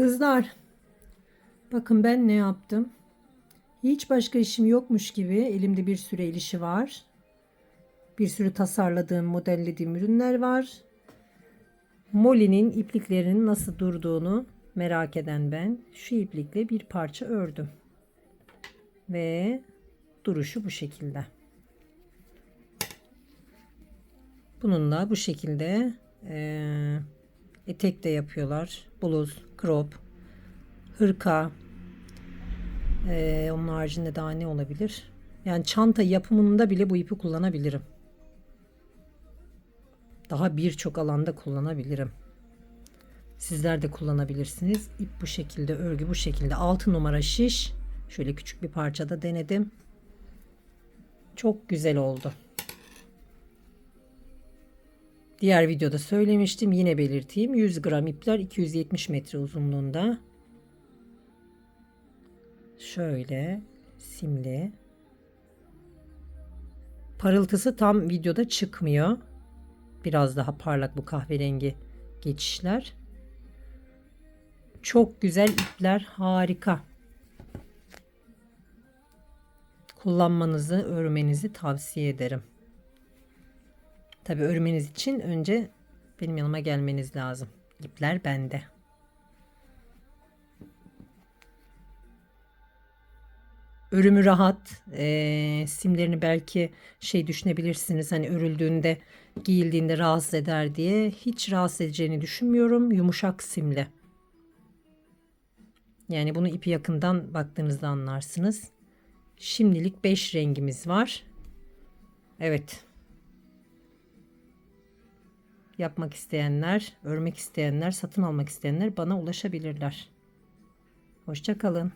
Kızlar, bakın ben ne yaptım. Hiç başka işim yokmuş gibi elimde bir sürü el işi var. Bir sürü tasarladığım, modellediğim ürünler var. Molly'nin ipliklerinin nasıl durduğunu merak eden ben şu iplikle bir parça ördüm. Ve duruşu bu şekilde. Bununla bu şekilde eee, etek de yapıyorlar. Bluz, crop, hırka. Eee, onun haricinde daha ne olabilir? Yani çanta yapımında bile bu ipi kullanabilirim. Daha birçok alanda kullanabilirim. Sizler de kullanabilirsiniz. İp bu şekilde, örgü bu şekilde. 6 numara şiş. Şöyle küçük bir parçada denedim. Çok güzel oldu. Diğer videoda söylemiştim. Yine belirteyim. 100 gram ipler 270 metre uzunluğunda. Şöyle simli. Parıltısı tam videoda çıkmıyor. Biraz daha parlak bu kahverengi geçişler. Çok güzel ipler. Harika. Kullanmanızı, örmenizi tavsiye ederim. Tabi örmeniz için önce benim yanıma gelmeniz lazım. İpler bende. Örümü rahat. Eee, simlerini belki şey düşünebilirsiniz. Hani örüldüğünde, giyildiğinde rahatsız eder diye. Hiç rahatsız edeceğini düşünmüyorum. Yumuşak simli. Yani bunu ipi yakından baktığınızda anlarsınız. Şimdilik 5 rengimiz var. Evet. Yapmak isteyenler, örmek isteyenler, satın almak isteyenler bana ulaşabilirler. Hoşça kalın.